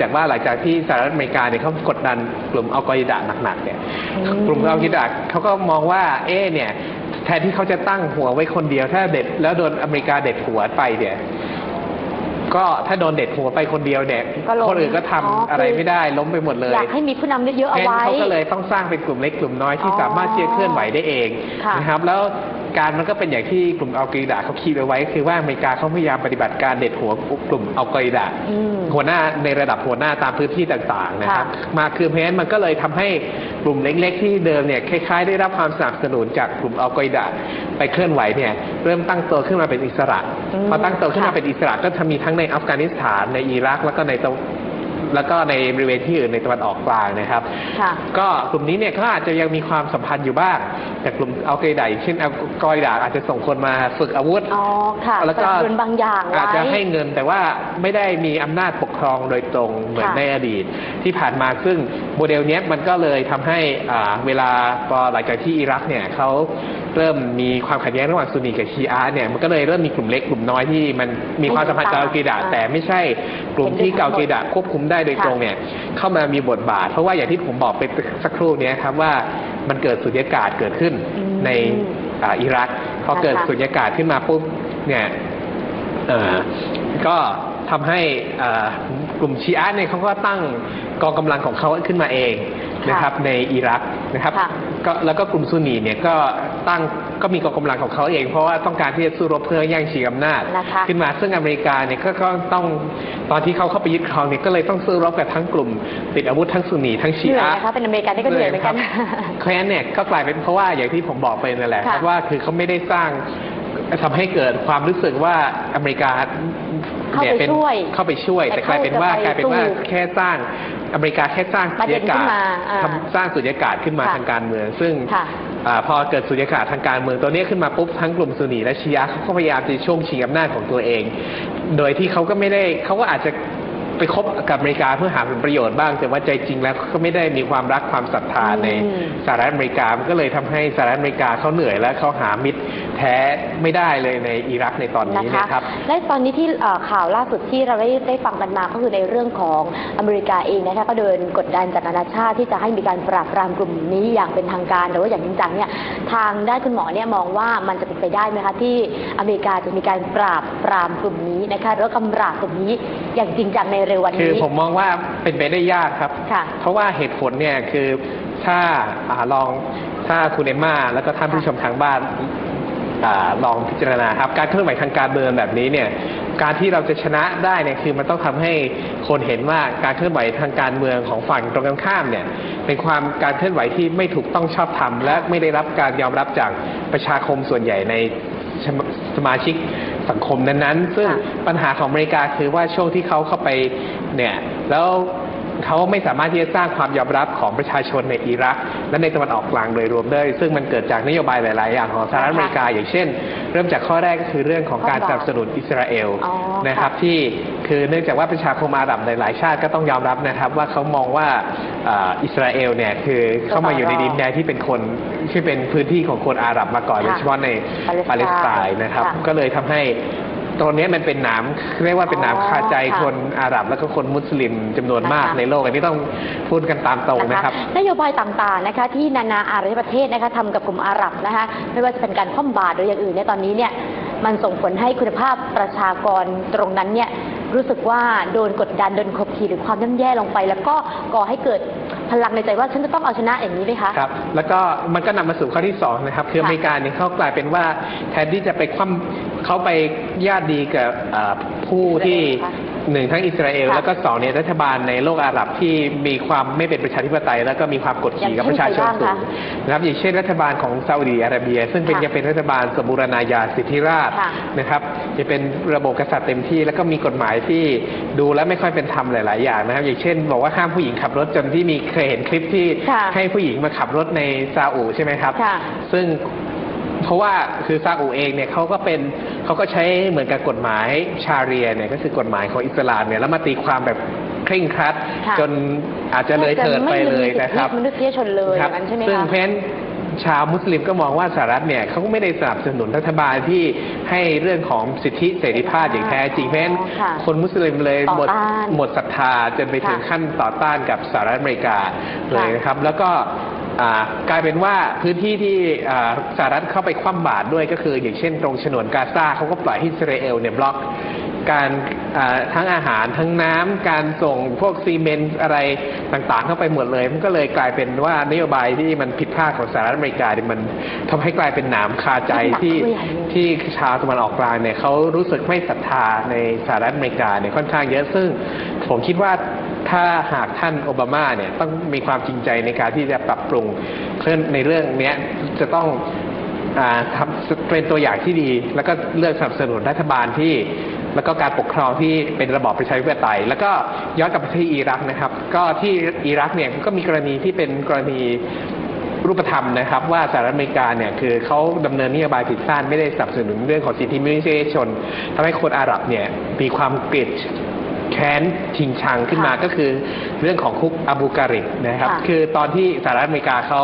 จากว่าหลังจากที่สหรัฐอเมริกาเนี่ยเขากดดันกลุ่มอัลกออิดะหนักๆเนี่ยกลุ่มอัลกออิดะเขาก็มองว่าเอ๊ะเนี่ยแทนที่เขาจะตั้งหัวไว้คนเดียว ถ้าเด็ดแล้วโดนอเมริกาเด็ดหัวไปเนี่ยก็ถ้าโดนเด็ดหัวไปคนเดียวเนี่ยก็ล้มคนอื่นก็ทำอ๋อคือออะไรไม่ได้ล้มไปหมดเลยอยากให้มีผู้นำเยอะๆเอาเพราะฉะนั้นไว้เขาก็เลยต้องสร้างเป็นกลุ่มเล็กกลุ่มน้อยที่อ๋อสามารถที่จะเคลื่อนไหวได้เองค่ะนะครับแล้ว การมันก็เป็นอย่างที่กลุ่มอัลกออิดะเขาคิดเอาไว้ คือว่าอเมริกาเขาพยายามปฏิบัติการเด็ดหัวกลุ่มอัลกออิดะอืมหัวหน้าในระดับหัวหน้าตามพื้นที่ต่างๆนะครับค่ะมาคือเพราะฉะนั้นมันก็เลยทำให้กลุ่มเล็ก ๆ ที่เดิมเนี่ยคล้ายๆ ได้รับความสนับสนุนจากกลุ่มอัลกออิดะไปเคลื่อนไหวเนี่ยเริ่มตั้งตัวขึ้นมาเป็นอิสระอืมพอตั้งตัวขึ้นมาค่ะเป็นอิสระก็จะมีทั้งในอัฟกานิสถานในอิรักแล้วก็ในตะ แล้วก็ในบริเวณที่อื่นในตะวันออกกลางนะครับ ค่ะ ก็กลุ่มนี้เนี่ยเขาอาจจะยังมีความสัมพันธ์อยู่บ้าง แต่กลุ่มอัลกออิดะอย่างเช่นอัลกออิดะอาจจะส่งคนมาฝึกอาวุธ อ๋อ ค่ะแล้วก็สนับสนุนบางอย่างไว้ อาจจะให้เงินแต่ว่าไม่ได้มีอำนาจปกครองโดยตรงเหมือนค่ะ ในอดีต ที่ผ่านมาซึ่งโมเดลเนี้ยมันก็เลยทำให้อ่าเวลาพอหลังจากที่อิรักเนี่ยเขา เริ่มมีความขัดแย้งระหว่างซุนนีกับชีอะห์เนี่ยมันก็เลยเริ่มมีกลุ่มเล็กกลุ่มน้อยที่มันมีความสัมพันธ์กับอัลกออิดะอ่าแต่ไม่ใช่กลุ่มที่อัลกออิดะควบคุมได้โดยตรงเนี่ยเข้ามามีบทบาท เพราะว่าอย่างที่ผมบอกไปสักครู่เนี้ยครับว่ามันเกิดสุญญากาศเกิดขึ้นอืมในอ่าอิรักพอเกิดนะคะสุญญากาศขึ้นมาปุ๊บเนี่ยเอ่อก็ทำให้เอ่อกลุ่มชีอะห์เนี่ยเขาก็ตั้งกองกำลังของเขาขึ้นมาเองนะครับในอิรักนะครับค่ะก็แล้วก็กลุ่มซุนนีเนี่ยก็ ตั้งก็มีกองกำลังของเขาเอง เพราะว่าต้องการที่จะสู้รบเพื่อแย่งชิงอำนาจ นะคะขึ้นมาซึ่งอเมริกาเนี่ยก็ก็ต้องตอนที่เขาเข้าไปยึดครองเนี่ยก็เลยต้องสู้รบกับทั้งกลุ่ม ติดอาวุธทั้งซุนนีทั้งชีเหนื่อยอะห์นะคะเป็นอเมริกันนี่ก็เหนื่อยเหมือนกันเพราะฉะนั้นเนี่ยก็กลายเป็นเพราะว่าอย่างที่ผมบอกไปนั่นแหละครับค่ะว่าคือเขาไม่ได้สร้างทำให้เกิดความรู้สึกว่าอเมริกาเข้าไปนี่ป็นช่วยเข้าไปช่วย แต่แต่กลายเป็นว่าเข้าจะไปกลายเป็นว่าสู้แค่สร้างอเมริกาแค่สร้างประสุญเด็นญากาขึ้ศนมาอ่าทำสร้างสุญญากาศขึ้นมาค่ะทางการเมือง ซึ่งค่ะ อาพอเกิดสุญญากาศทางการเมืองตัวนี้ขึ้นมาปุ๊บทั้งกลุ่มซุนนีและชีอะห์เขาก็พยายามจะช่วงชิงอำนาจของตัวเอง โดยที่เขาก็ไม่ได้เขาก็อาจจะไปคบกับอเมริกาเพื่อหาผลประโยชน์บ้าง แต่ว่าใจจริงแล้วเขาก็ไม่ได้มีความรักความศรัทธาในอืมสหรัฐอเมริกามันก็เลยทำให้สหรัฐอเมริกาเขาเหนื่อยและเขาหามิตรแท้ไม่ได้เลยในอิรักในตอนนี้นะคะนะครับ และตอนนี้ที่เอ่อข่าวล่าสุดที่เราได้ได้ฟังกันมาก็คือในเรื่องของอเมริกาเองนะคะก็เดินกดดันจากนานาชาติที่จะให้มีการปราบปรามกลุ่มนี้อย่างเป็นทางการหรือว่าอย่างจริงจังเนี่ยทางด้านคุณหมอเนี่ยมองว่ามันจะเป็นไปได้ไหมคะที่อเมริกาจะมีการปราบปรามกลุ่มนี้นะคะหรือว่ากำราบกลุ่มนี้อย่างจริงจังในเร็ววันคือนี้ ผมมองว่าเป็นไปได้ยากครับ ค่ะเพราะว่าเหตุผลเนี่ยคือถ้าอาลองถ้าคุณเอมมาแล้วก็ท่านผู้ชมทางบ้าน อาลองพิจารณาครับ การเคลื่อนไหวทางการเมืองแบบนี้เนี่ย การที่เราจะชนะได้เนี่ยคือมันต้องทำให้คนเห็นว่าการเคลื่อนไหวทางการเมืองของฝั่งตรงกันข้ามเนี่ยเป็นความการเคลื่อนไหวที่ไม่ถูกต้องชอบธรรมและไม่ได้รับการยอมรับจากประชาคมส่วนใหญ่ในสมาสมาชิกสังคมนั้นๆ ซึ่งค่ะปัญหาของอเมริกาคือว่าช่วงที่เขาเข้าไปเนี่ยแล้ว เขาไม่สามารถที่จะสร้างความยอมรับของประชาชนในอิรัก และในตะวันออกกลางโดยรวมได้ ซึ่งมันเกิดจากนโยบายหลาย ๆ อย่างของสหรัฐอเมริกา อย่างเช่น เริ่มจากข้อแรกก็คือเรื่องของการสนับสนุนอิสราเอลอ๋อนะครับค่ะที่คือเนื่องจากว่าประชาคมอาหรับหลาย ๆ ชาติก็ต้องยอมรับนะครับ ว่าเขามองว่าอ่าอิสราเอลเนี่ยคือเข้ามาอยู่ในดินแดนที่เป็นคนที่เป็นพื้นที่ของคนอาหรับมาก่อนโดยเฉพาะในปาเลสไตน์นะครับค่ะก็เลยทำให้ ตรงนี้มันเป็นหนามเรียกว่าเป็นหนามคาใจอ๋อค่ะคนอาหรับแล้วก็คนมุสลิมจำนวนมากนะคะในโลกอันนี้ต้องพูดกันตามตรงนะครับนโยบายต่างๆนะคะที่นานาอารยประเทศนะคะทำกับกลุ่มอาหรับนะคะไม่ว่าจะเป็นการคว่ำบาตรหรืออย่างอื่นเนี่ยตอนนี้เนี่ยมันส่งผลให้คุณภาพประชากรตรงนั้นเนี่ย รู้สึกว่าโดนกดดันโดนขบขีดหรือความย่ำแย่ลงไป แล้วก็ก่อให้เกิดพลังในใจว่าฉันจะต้องเอาชนะอย่างนี้ไหมคะ ครับ แล้วก็มันก็นำมาสู่ข้อที่สองนะครับ คืออค่ะเมริกาเนี่ยเขากลายเป็นว่าแทนที่จะไปคว่ำเขาไปญาติดีกับเอ่อผู้ที่ อิสราเอลค่ะหนึ่งทั้งอิสราเอล ค่ะแล้วก็สองเนี่ยรัฐบาลในโลกอาหรับที่มีความไม่เป็นประชาธิปไตย แล้วก็มีความกดขี่กับประชาชนอย่างเช่นสูใครงบ้างนะครับอย่างเช่นรัฐบาลของซาอุดีอาระเบีย ซึ่งเป็นค่ะยังเป็นรัฐบาลสมบูรณาญาสิทธิราชย์ค่ะนะครับจะเป็นระบบกษัตริย์เต็มที่ แล้วก็มีกฎหมายที่ดูแล้วไม่ค่อยเป็นธรรมหลาย ๆ อย่างนะครับ อย่างเช่น บอกว่าห้ามผู้หญิงขับรถจนที่มีเคยเห็นคลิปที่ค่ะให้ผู้หญิงมาขับรถในซาอุใช่ไหมครับ ค่ะ ซึ่ง เพราะว่าคือซาอุเองเนี่ยเขาก็เป็น เขาก็ใช้เหมือนกับกฎหมายชาเรียเนี่ยก็คือกฎหมายของอิสลามเนี่ยแล้วมาตีความแบบเคร่งครัดค่ะจนอาจจะเลยเถิดไปเลยนะครับมนุษยชนเลยคอรับย่างนั้นใช่ไหมซึ่งคะเพราะฉะนั้นชาวมุสลิมก็มองว่าสหรัฐเนี่ยเขาก็ไม่ได้สนับสนุนรัฐบาลที่ให้เรื่องของสิทธิเสรีภาพอย่างแท้จริงเพราะฉะนั้นอ๋อค่ะคนมุสลิมเลยหมดต่อต้านหมดศรัทธาจนไปถึงค่ะขั้นต่อต้านกับสหรัฐอเมริกาเลยนะครับ แล้วก็อ่า กลายเป็นว่าพื้นที่ที่อ่าสหรัฐเข้าไปคว่ำบาตรด้วยก็คือ อย่างเช่นตรงฉนวนกาซาเขาก็ปล่อยให้อิสราเอลเนี่ยบล็อกการอ่าทั้งอาหารทั้งน้ำการส่งพวกซีเมนต์อะไรต่างๆ เข้าไปหมดเลย มันก็เลยกลายเป็นว่านโยบายที่มันผิดพลาดของสหรัฐอเมริกาเนี่ยมันทำให้กลายเป็นหนามคาใจที่หนักด้วยอย่างนี้ที่ชาวตะวันออกกลางเนี่ยเขารู้สึกไม่ศรัทธาในสหรัฐอเมริกาเนี่ยค่อนข้างเยอะซึ่งผมคิดว่า ถ้าหากท่านโอบามาเนี่ยต้องมีความจริงใจในการที่จะปรับปรุงเพื่อในเรื่องเนี้ยจะต้องอทำเป็นตัวอย่างที่ดี แล้วก็เลือกสนับสนุนรัฐบาลที่แล้วก็การปกครองที่เป็นระบอบประชาธิปไตย แล้วก็ย้อนกลับไปที่อิรักนะครับ ก็ที่อิรักเนี่ยก็มีกรณีที่เป็นกรณีรูปธรรมนะครับ ว่าสหรัฐอเมริกาเนี่ยคือเขาดำเนินนโยบายผิดพลาดไม่ได้สนับสนุนเรื่องของสิทธิมนุษยชนทำให้คนอาหรับเนี่ยมีความเกลียด แค้นชิงชังขึ้นมาค่ะก็คือเรื่องของคุกอาบูการิบนะครับ ค่ะคือตอนที่สหรัฐอเมริกาเขา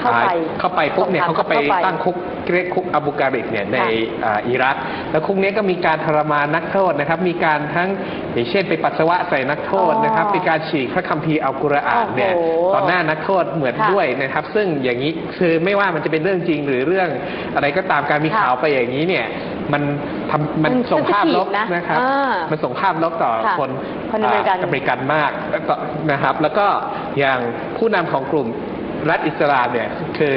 เข้าไปอ่เข้าไปปุ๊บเนี่ยเขาก็ไปเข้าไปตั้งคุกเรียกคุกอาบูการิบเนี่ยในค่ะอ่าอิรัก แล้วคุกนี้ก็มีการทรมานนักโทษนะครับ มีการทั้งอย่างเช่นไปปัสสาวะใส่นักโทษนะครับอ๋อมีการฉีกพระคัมภีร์อัลกุรอานเนี่ยโอ้โหต่อหน้านักโทษเหมือนค่ะด้วยนะครับ ซึ่งอย่างนี้คือไม่ว่ามันจะเป็นเรื่องจริงหรือเรื่องอะไรก็ตามการมีค่ะ ข่าวไปอย่างนี้เนี่ย มันทำมันมันส่งภาพลบ sensitive นะนะครับ อ่ามันส่งภาพลบต่อค่ะคนคนอเมริกันอเมริกันมากแล้วก็นะครับ แล้วก็อย่างผู้นำของกลุ่มรัฐอิสลามเนี่ย คือ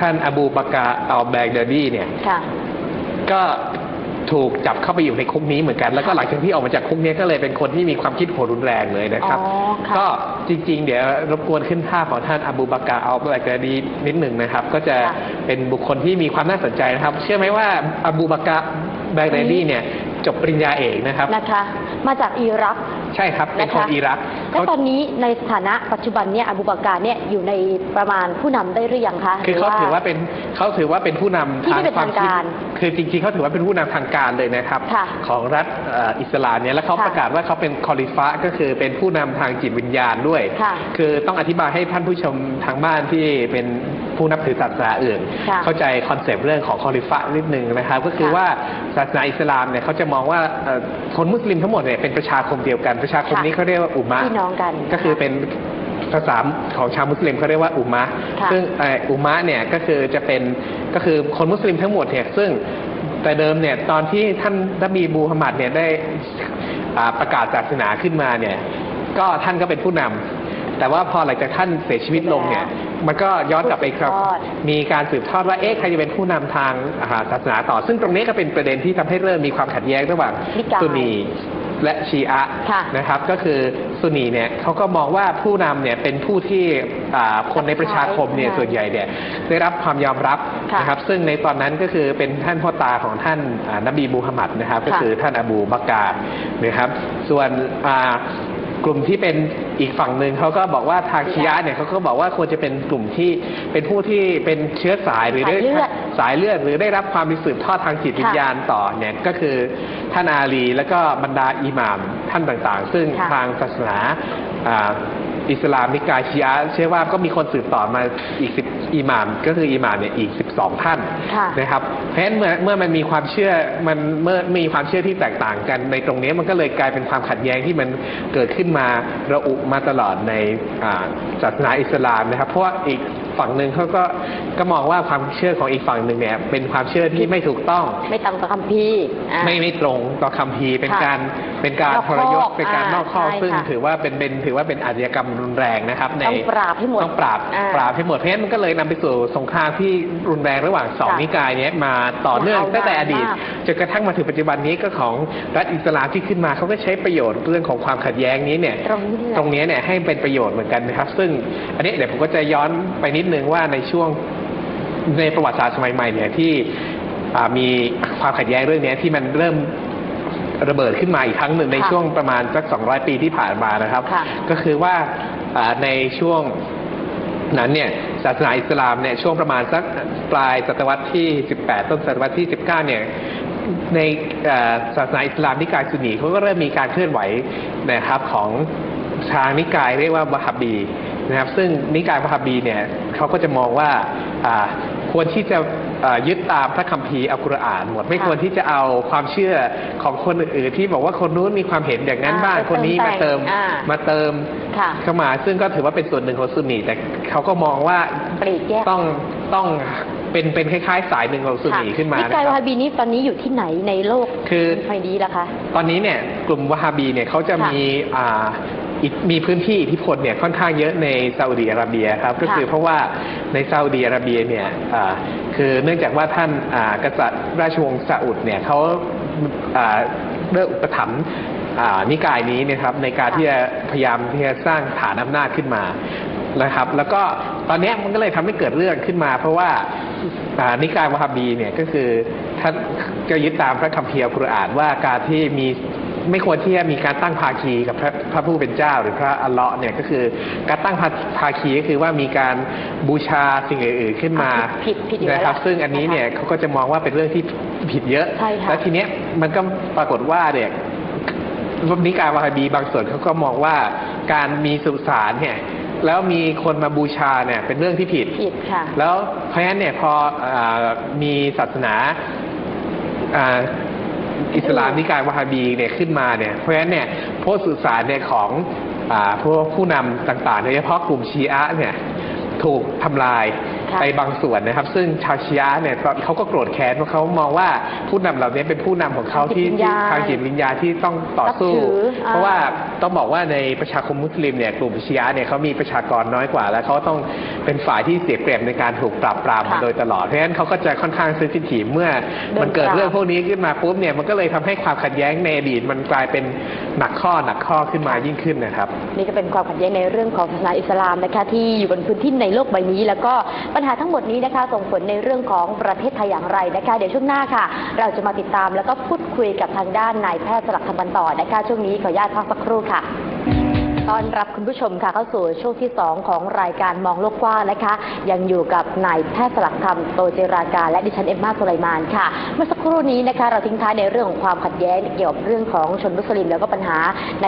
ท่านอบูบากาอัลแบกเดดีเนี่ย ค่ะ ก็ ถูกจับเข้าไปอยู่ในคุกนี้เหมือนกัน แล้วก็หลังจากที่ออกมาจากคุกนี้ก็เลยเป็นคนที่มีความคิดโหดรุนแรงเลยนะครับ อ๋อค่ะ ก็จริงๆ เดี๋ยวรบกวนขึ้นภาพของท่านอบูบากาอัลแบกเดดีนิดหนึ่งนะครับ ก็จะค่ะเป็นบุคคลที่มีความน่าสนใจนะครับ เชื่อไหมว่าอบูบากาแบกเดดีเนี่ย จบปริญญาเอกนะครับ นะคะ มาจากอิรัก ใช่ครับ เป็นนะคนคะ อิรักแล้วเขาตอนนี้ในสถานะปัจจุบันเนี่ยอบูบาการเนี่ยอยู่ในประมาณผู้นำได้หรือยังคะคือเขาถือว่าเป็นเขาถือว่าเป็นผู้นำที่ไม่เป็นความคิดทางการคือจริงๆเขาถือว่าเป็นผู้นำทางการเลยนะครับ ค่ะของรัฐเอ่ออิสลามเนี่ยแล้วเขาค่ะประกาศว่าเขาเป็นคอลิฟะก็คือเป็นผู้นำทางจิตวิญญาณด้วย ค่ะคือต้องอธิบายให้ท่านผู้ชมทางบ้านที่เป็นผู้นับถือศาสนาอื่น ค่ะเข้าใจคอนเซปต์เรื่องของคอลิฟะนิดนึงนะครับ ก็คือค่ะ ว่าศาสนาอิสลามเนี่ยเขาจะมองว่าเอ่อคนมุสลิมทั้งหมดเนี่ยเป็นประชาคมเดียวกัน ประชาคมค่ะนี้เขาเรียกว่าอุมมะพี่น้องกัน ก็คือเป็นภาษาของชาวมุสลิมเขาเรียกว่าอุมมะค่ะซึ่งเอ่ออุมมะเนี่ยก็คือจะเป็นก็คือคนมุสลิมทั้งหมดเนี่ยซึ่งแต่เดิมเนี่ยตอนที่ท่านนบีมูฮัมหมัดเนี่ยได้อ่าประกาศศาสนาขึ้นมาเนี่ย ก็ท่านก็เป็นผู้นำแต่ว่าพอหลังจากท่านเสียชีวิตลงเนี่ย มันก็ย้อนกลับไปครับสืบทอดมีการสืบทอดว่าเอ๊ะใครจะเป็นผู้นำทางอ่าศาสนาต่อ ซึ่งตรงนี้ก็เป็นประเด็นที่ทำให้เริ่มมีความขัดแย้งระหว่างนิกายซุนนีและชีอะห์ค่ะนะครับ ก็คือซุนนีเนี่ยเขาก็มองว่าผู้นำเนี่ยเป็นผู้ที่อ่าคนในประชาคมเนี่ยค่ะส่วนใหญ่เนี่ยได้รับความยอมรับค่ะนะครับ ซึ่งในตอนนั้นก็คือเป็นท่านพ่อตาของท่านอ่านบีมูฮัมหมัดนะครับ ก็ค่ะคือท่านอบูบักกานะครับ ส่วนอ่า กลุ่มที่เป็นอีกฝั่งหนึ่งเขาก็บอกว่าทางชีอะเนี่ยเขาก็บอกว่าควรจะเป็นกลุ่มที่เป็นผู้ที่เป็นเชื้อสายหรือได้สายเลือดสายเลือดหรือได้รับความมีสืบทอดทางจิตวิญญาณต่อเนี่ยก็คือท่านอาลี แล้วก็บรรดาอิหม่ามท่านต่างๆ ซึ่งทางศาสนา อ่าอิสลามนิกายชีอะห์เชื่อว่าก็มีคนสืบต่อมาอีกสิบอิหม่ามก็คืออิหม่ามเนี่ยอีก12ท่านค่ะนะครับเพราะฉะนั้นเมื่อเมื่อมันมีความเชื่อมันเมื่อมีความเชื่อที่แตกต่างกัน ในตรงนี้มันก็เลยกลายเป็นความขัดแย้งที่มันเกิดขึ้นมาระอุมาตลอดในอ่าศาสนาอิสลามนะครับ เพราะว่าอีก ฝั่งหนึ่งเขาก็ก็มองว่าความเชื่อของอีกฝั่งหนึ่งเนี่ย เป็นความเชื่อที่ไม่ถูกต้อง ไม่ตามกับคัมภีร์อ่า ไม่ไม่ตรงต่อคำพีร์เป็นค่ะการเป็นการนอกทรยศข้อเป็นการนอกข้ออ่าใช่ซึ่งค่ะถือว่าเป็นเป็นถือว่าเป็นอาชญากรรมรุนแรงนะครับในต้องปราบให้หมดต้องปราบอ่าปราบให้หมดเพราะฉะนั้นมันก็เลยนำไปสู่สงครามที่รุนแรงระหว่างสองค่ะนิกายเนี้ยมาต่อเนื่องยาวนานตั้งแต่อดีตมาก จนกระทั่งมาถึงปัจจุบันนี้ก็ของรัฐอิสลามที่ขึ้นมาเขาก็ใช้ประโยชน์เรื่องของความขัดแย้งนี้เนี่ย ตรงนี้แหละ ตรงนี้เนี่ยให้เป็นประโยชน์เหมือนกันนะครับ ซึ่งอันนี้เดี๋ยวผมก็จะย้อนไปนิดนึงว่าในช่วงในประวัติศาสตร์สมัยใหม่เนี่ยที่อ่ามีความขัดแย้งเรื่องเนี้ยที่มันเริ่มระเบิดขึ้นมาอีกครั้งหนึ่งในค่ะช่วงประมาณสัก 200 ปีที่ผ่านมานะครับค่ะก็คือว่าอ่าในช่วงนั้นเนี่ยศาสนาอิสลามเนี่ยช่วงประมาณสักปลายศตวรรษที่ 18 ต้นศตวรรษที่ 19 เนี่ยในเอ่อศาสนาอิสลามนิกายซุนนีเขาก็เริ่มมีการเคลื่อนไหวนะครับของทางนิกายเรียกว่าวะฮับบี นะครับ ซึ่งนิกายวะฮาบีเนี่ยเขาก็จะมองว่าอ่าควรที่จะอ่ายึดตามพระคัมภีร์อัลกุรอานหมดไม่ค่ะควรที่จะเอาความเชื่อของคนอื่นๆที่บอกว่าคนนู้นมีความเห็นอย่างนั้นอ่าบ้างไปคนนี้เติมมาเติมแต่งอ่ามาเติมค่ะเข้ามาซึ่งก็ถือว่าเป็นส่วนหนึ่งของซุนนีแต่เขาก็มองว่าปลีกแยกต้องต้องเป็นเป็นคล้ายๆ สายหนึ่งของซุนนีขึ้นมานินะกายควารับฮาบีนี้ตอนนี้อยู่ที่ไหนในโลกคือไฟนี้ล่ะคะ ตอนนี้เนี่ยกลุ่มวะฮาบีเนี่ยเขาจะค่ะมีอ่าอิท มีพื้นที่อิทธิพลเนี่ยค่อนข้างเยอะในซาอุดิอาระเบียครับก็คือค่ะเพราะว่าในซาอุดิอาระเบียเนี่ยอ่าคือเนื่องจากว่าท่านอ่ากษัตริย์ราชวงศ์ซาอุดเนี่ยเขาอ่าเลิกอุปถัมภ์อ่านิกายนี้เนะครับในการค่ะที่จะพยายามที่จะสร้างฐานอำนาจขึ้นมานะครับ แล้วก็ตอนเนี้ยมันก็เลยทำให้เกิดเรื่องขึ้นมา เพราะว่าอ่านิกายวะฮาบีเนี่ยก็คือท่านก็ยึดตามพระคัมภีร์อัลกุรอานว่าการที่มี ไม่ควรที่จะมีการตั้งภาคีกับพระพระผู้เป็นเจ้า หรือพระอัลเลาะห์เนี่ยก็คือ การตั้งภาภาคีก็คือว่ามีการบูชาสิ่งอื่นๆขึ้นมาอะผิดผิดอยู่แล้วนะครับ ล่ะซึ่งอันนี้เนี่ยเขาก็จะมองว่าเป็นเรื่องที่ผิดเยอะใช่ค่ะ แล้วทีเนี้ยมันก็ปรากฏว่าเนี่ย นิกายวาฮาบีบางส่วนเขาก็มองว่าการมีสุสานเนี่ยแล้วมีคนมาบูชาเนี่ยเป็นเรื่องที่ผิด ผิดค่ะ แล้วเพราะฉะนั้นเนี่ยพออามีศาสนาอ่า อิสลามนิกายวะฮาบีเนี่ยขึ้นมาเนี่ยเพราะฉะนั้นเนี่ยพวกสุสารเนี่ยของอาพวกผู้นำต่างๆโดยเฉพาะกลุ่มชีอะเนี่ยถูกทำลาย ค่ะ ไปบางส่วนนะครับ ซึ่งชาวชีอะห์เนี่ยเขาก็โกรธแค้นเพราะเขามองว่าผู้นำเหล่านี้เป็นผู้นำของเขาที่ทางจิตวิญญาณทางจิตวิญญาณที่ต้องต่อสู้ นับถืออ่า เพราะว่าต้องบอกว่าในประชาคมมุสลิมเนี่ยกลุ่มชีอะห์เนี่ยเขามีประชากรน้อยกว่า แล้วเขาต้องเป็นฝ่ายที่เสียเปรียบในการถูกปราบปรามมาค่ะโดยตลอดเพราะฉะนั้นเขาก็จะค่อนข้างซื้อสิทีเมื่อเดินมันเกิดปราบเรื่องพวกนี้ขึ้นมาปุ๊บเนี่ยมันก็เลยทำให้ความขัดแย้งในอดีตมันกลายเป็นหนักข้อหนักข้อขึ้นมายิ่งขึ้นนะครับ นี่ก็เป็นความขัดแย้งในเรื่องของศาสนาอิสลามนะคะที่อยู่บนพื้นที่ในโลกใบนี้ แล้วก็ปัญหาทั้งหมดนี้นะคะ ส่งผลในเรื่องของประเทศไทยอย่างไรนะคะ เดี๋ยวช่วงหน้าค่ะ เราจะมาติดตามแล้วก็พูดคุยกับทางด้านนายแพทย์สลักคำบันต่อนะคะ ช่วงนี้ขออนุญาตพักสักครู่ค่ะต้อนรับคุณผู้ชมค่ะเข้าสู่ช่วงที่ 2 ของรายการมองโลกกว้างนะคะ ยังอยู่กับนายแพทย์สลักคำโตเจราการและดิฉันเอ็มมาสุไลมานค่ะ เมื่อสักครู่นี้นะคะ เราทิ้งท้ายในเรื่องของความขัดแย้งเกี่ยวกับเรื่องของชนมุสลิมแล้วก็ปัญหาใน